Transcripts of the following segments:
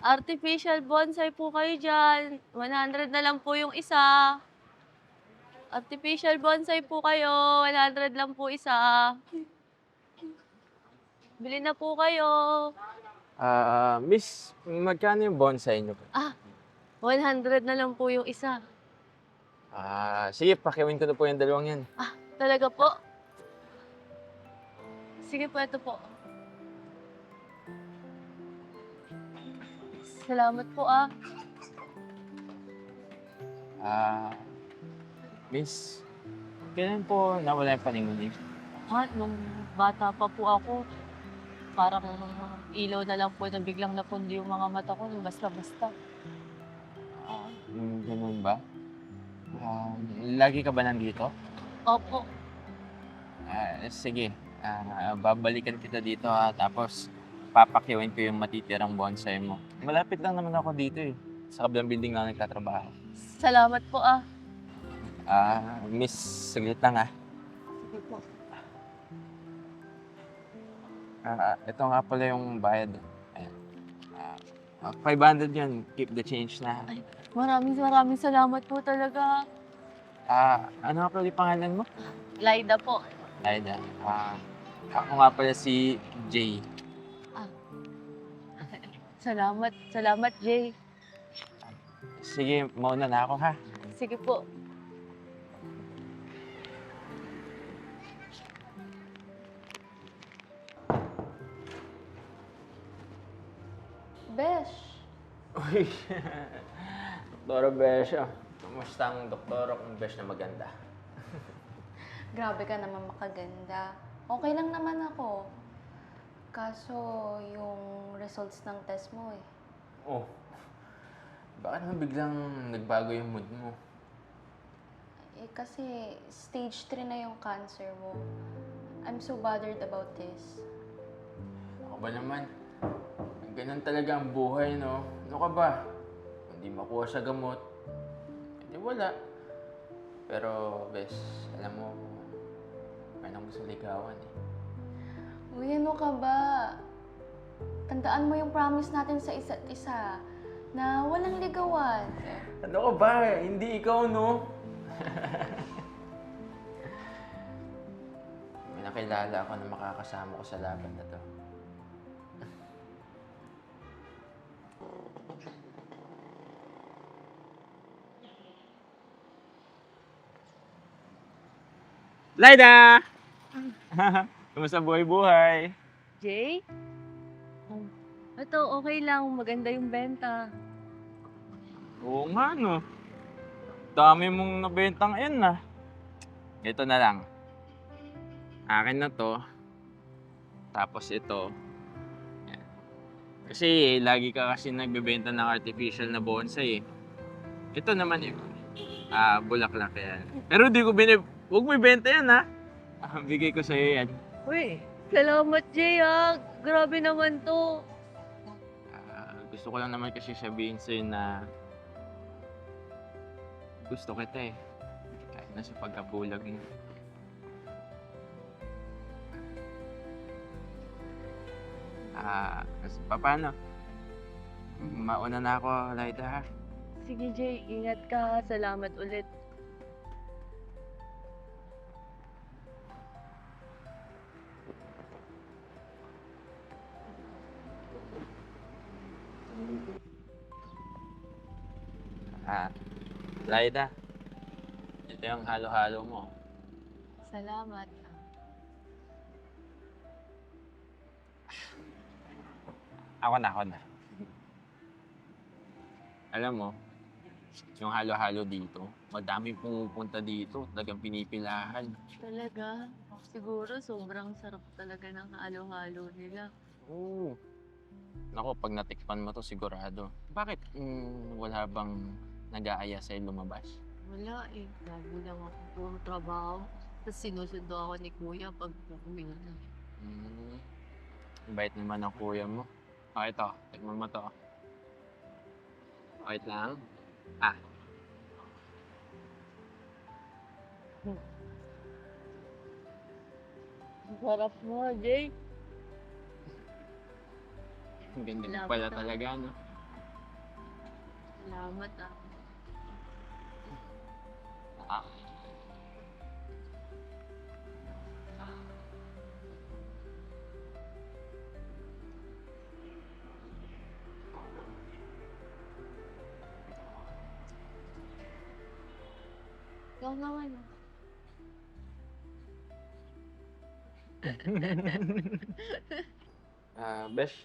Artificial bonsai po kayo dyan. 100 na lang po yung isa. Artificial bonsai po kayo. 100 lang po isa. Bili na po kayo. Ah, miss, magkano yung bonsai niyo po? 100 na lang po yung isa. Ah, sige, pakiwin ko na po yung dalawang yan. Talaga po? Sige po, ito po. Salamat po ah. Ah, miss, kailan po nawala yung paningunin? Ah, nung bata pa po ako, parang ilaw na lang po na biglang napundi yung mga mata ko, yung basta-basta. Ah, yung ganun ba? Ah, lagi ka ba nandito? Opo, Ah, sige, ah, babalikan kita dito ha, tapos papakiwin ko yung matitirang bonsai mo. Malapit lang naman ako dito eh. Sa kabilang building lang nagtatrabaho. salamat po ah. Ah, miss, saglit lang ah. Sige po. Ah, ito nga pala yung bayad. Ayan. Ah, ah, 500 yan. Keep the change na. Maraming maraming salamat po talaga. Ah, ano nga pala yung pangalan mo? Laida po. Aida. Ah, ako nga pala si Jay. Salamat, salamat Jay. Sige, mauna na ako ha. Sige po. Besh, Uy, Doktora Besha. Kumusta ang doktora kung Besh na maganda? grabe ka naman makaganda. Okay lang naman ako. Kaso, yung results ng test mo eh. Oh, bakit naman biglang nagbago yung mood mo? Eh kasi stage 3 na yung cancer mo. I'm so bothered about this. Ako ba naman? Ganun talaga ang buhay, no? Ano ka ba? Kung di makuha sa gamot, hindi wala. Pero, bes, alam mo, may nang gusto ligawan eh. Uy, ano ka ba? Tandaan mo yung promise natin sa isa't isa na walang ligawan. Ano ka ba? Hindi ikaw, no? May nakilala ako na makakasama ko sa laban na to. Laida! Kumusta buhay-buhay? Jay? Oh, ito, okay lang. Maganda yung benta. Oo nga, no. Dami mong nabentang yan, ah. Ito na lang. Akin na to. Tapos ito. Yan. Kasi lagi ka kasi nagbebenta ng artificial na bonsai eh. Ito naman eh. Ah, bulaklak yan. Pero di ko binib... Huwag mo ibenta yan, ha? Ah, bigay ko sa'yo yan. Uy, salamat Jay ah. Grabe naman to. Ah, gusto ko lang naman kasi sabihin sa'yo na gusto kita eh. Kahit na sa pagkabulag mo. Ah, kasi pa- paano? Mauna na ako, Laida ha? Sige Jay, ingat ka. Salamat ulit. Laida. Ito yung halo-halo mo. Salamat. Ako na, ako na. Alam mo, yung halo-halo dito, madami pumupunta dito, talagang pinipilahan. Talaga? Siguro sobrang sarap talaga ng halo-halo nila. Oo. Nako, pag natikpan mo to, sigurado. Bakit mm, wala bang nag-aaya sa'yo lumabas? Wala eh. Lagi lang ako puro trabaho. Tapos sinusundo ako ni Kuya pag uwi na. Mm, bait naman ang kuya mo. O, ito. Tikman mo to. Wait lang. Ah. Ang sarap mo, Jay. Ang ganda pala to. talaga, no? Salamat ah. Ah. Ikaw naman. Ah, Besh,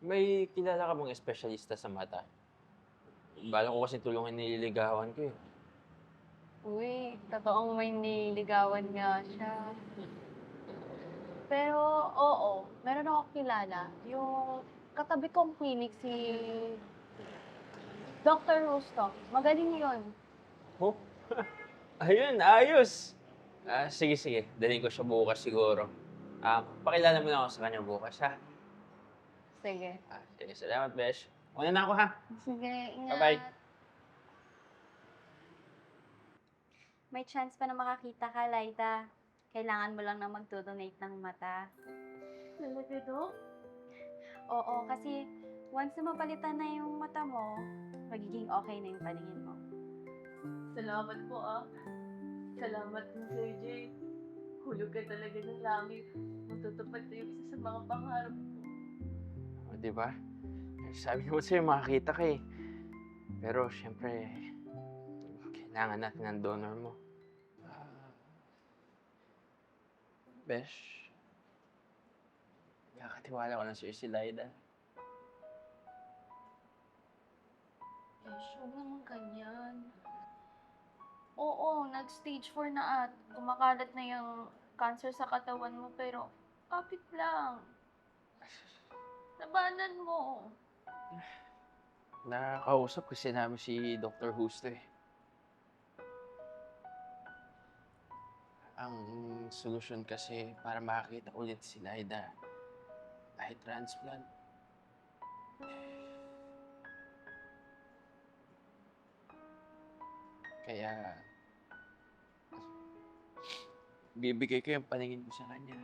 may kilala ka bang espesyalista sa mata? Bala ko kasi tulungan nililigawan ko eh. Uy, totoong may niligawan nga siya. Pero, oo, meron ako kilala. Yung katabi kong clinic, si Dr. Rusto. Magaling yun. Oh, ayun, ayos! Ah, sige, sige. Daling ko siya bukas siguro. Ah, pakilala mo na ako sa kanya bukas, ha? Sige. Ah, sige, salamat, Besh. Una na ako, ha? Sige, ingat. Bye-bye. May chance pa na makakita ka, Laita. Kailangan mo lang na mag-donate ng mata. Talaga, Dok? Oo, kasi once na mapalitan na yung mata mo, magiging okay na yung paningin mo. Salamat po ah. Salamat din Sir Jay. Hulog ka talaga ng langit. Matutupad na yung isa sa mga pangarap ko. O, di ba? Sabi ko sa'yo, makakita ka eh. Pero, syempre, kailangan natin ng donor mo. Besh, nakakatiwala ko na sa'yo si Laida. Eh, huwag naman ganyan. Oo, nag-stage 4 na at kumakalat na yung cancer sa katawan mo, pero kapit lang. Labanan mo. Nakakausap kasi namin si Dr. Husto eh. Ang solusyon kasi para makakita ulit si Laida ay transplant. Kaya bibigay ko yung paningin ko sa kanya.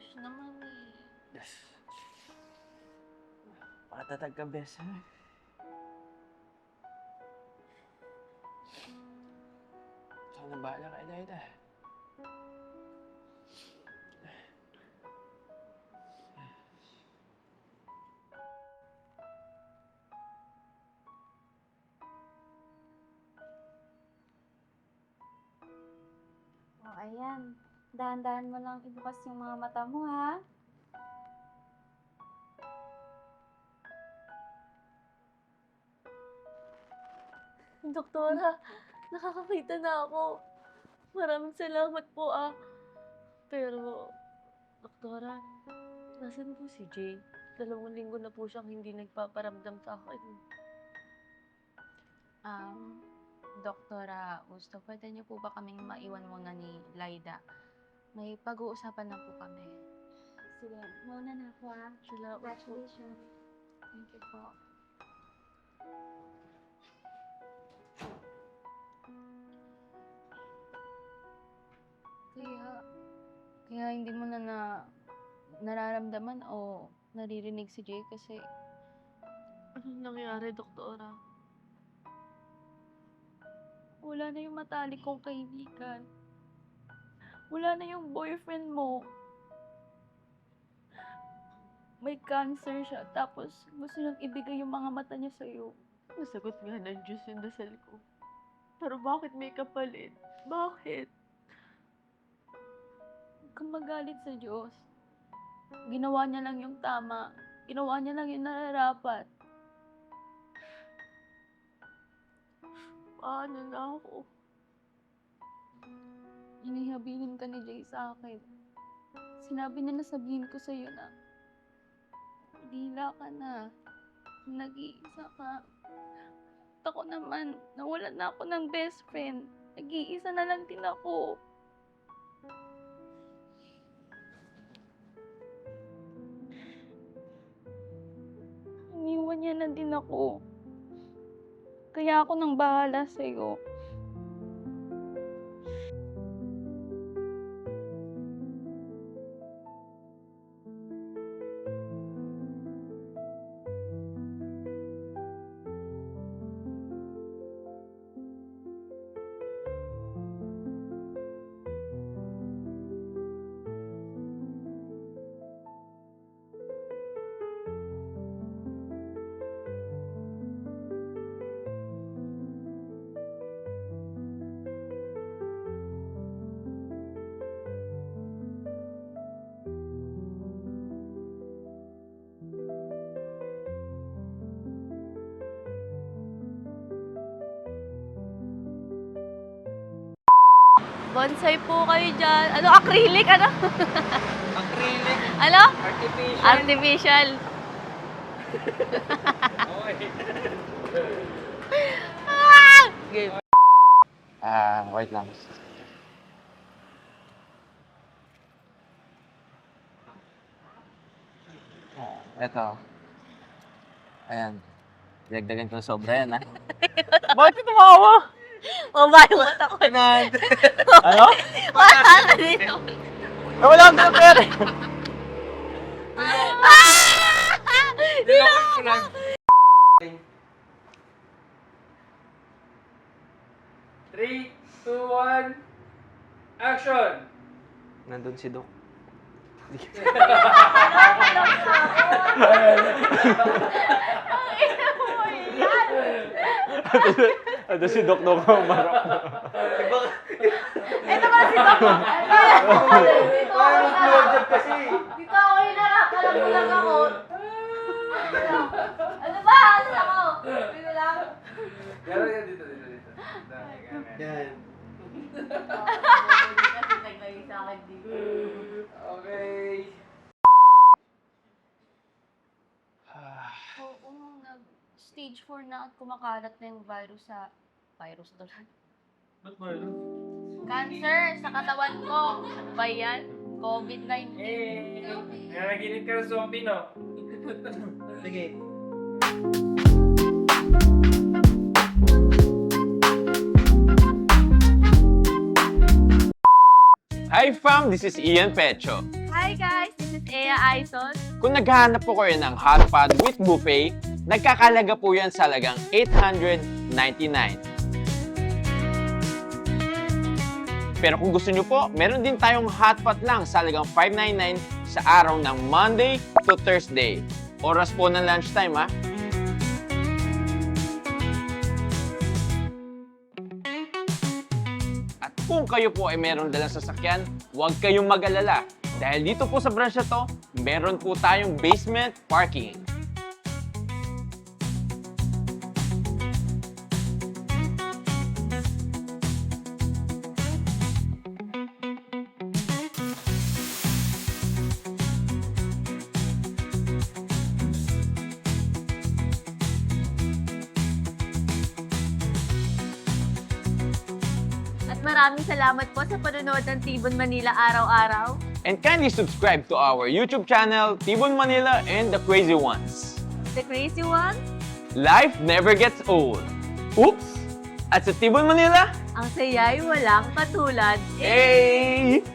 Yes naman eh. Yes. Pakatatag ka, bes, Ikaw na bahala kay Laida. O, ayan. Dahan-dahan mo lang ibukas yung mga mata mo, ha? Doktora, nakakakita na ako. Maraming salamat po ah. Pero, Doktora, nasan po si Jay? Dalawang linggo na po siyang hindi nagpaparamdam sa akin. Um, Doktora Gusto, pwede niyo po ba kaming maiwan muna ni Laida? May pag-uusapan na po kami. Sige, mauna na ako, ha? Salamat po. Congratulations. Thank you po. Kaya hindi mo na, na nararamdaman o naririnig si Jay kasi Anong nangyari, Doktora? Wala na yung matalik kong kaibigan. Wala na yung boyfriend mo. May cancer siya, tapos gusto niyang ibigay yung mga mata niya sa'yo. Nasagot nga ng Diyos yung dasal ko. Pero bakit may kapalit? Bakit? Huwag kang magalit sa Diyos. Ginawa niya lang yung tama. Ginawa niya lang yung nararapat. Paano na ako? Inihabilin ka ni Jay sa akin. Sinabi niya na sabihin ko sa'yo na Dila ka na. Nag-iisa ka. Ako naman, nawalan na ako ng best friend. Nag-iisa na lang din ako. Iniwan niya na din ako. Kaya ako nang bahala sa'yo. Bonsai po kayo dyan. Ano, acrylic? Ano? Acrylic, Ano? artificial. Artificial. Ah! Game. Ah, wait lang. Ah, Eto. Ayan. Dagdagan ko sobra yan, ha? Bakit ka tumawa? Mabay yung mata ko. ano? Wala ka dito. Eh, wala akong pera. Three, two, one, action! Nandun si Doc. Ito si Doc Doc umarap. Ito ba si Doc? Paano mag-blowjob kasi? Dito ako yung nakakalam mo lang ako. Ano ba? Ano ako? Dito lang. Pero yan, dito, dito, dito. Yan. Kasi naglagay sa akin dito. Okay. Oo, nag stage 4 na at kumakalat na yung virus sa virus doon. Ba't yun? Cancer sa katawan ko. Ano ba yan? COVID-19. Eh, nanaginip ka ng zombie, no? Sige. Hi fam, this is Ian Pecho. Hi guys, this is Ea Aizon. Kung naghahanap po kayo ng hot pot with buffet, nagkakalaga po yan sa lagang 899. Pero kung gusto nyo po, meron din tayong hot pot lang sa lagang 599 sa araw ng Monday to Thursday. Oras po ng lunchtime ha. At kung kayo po ay meron dalang sasakyan, huwag kayong mag-alala. Dahil dito po sa branch na to, meron po tayong basement parking. At maraming salamat po sa panonood ng Tibon Manila araw-araw. And kindly subscribe to our YouTube channel, Tibon Manila and the Crazy Ones. The crazy one, Life never gets old. Oops! At sa Tibon Manila, ang saya'y walang katulad. hey!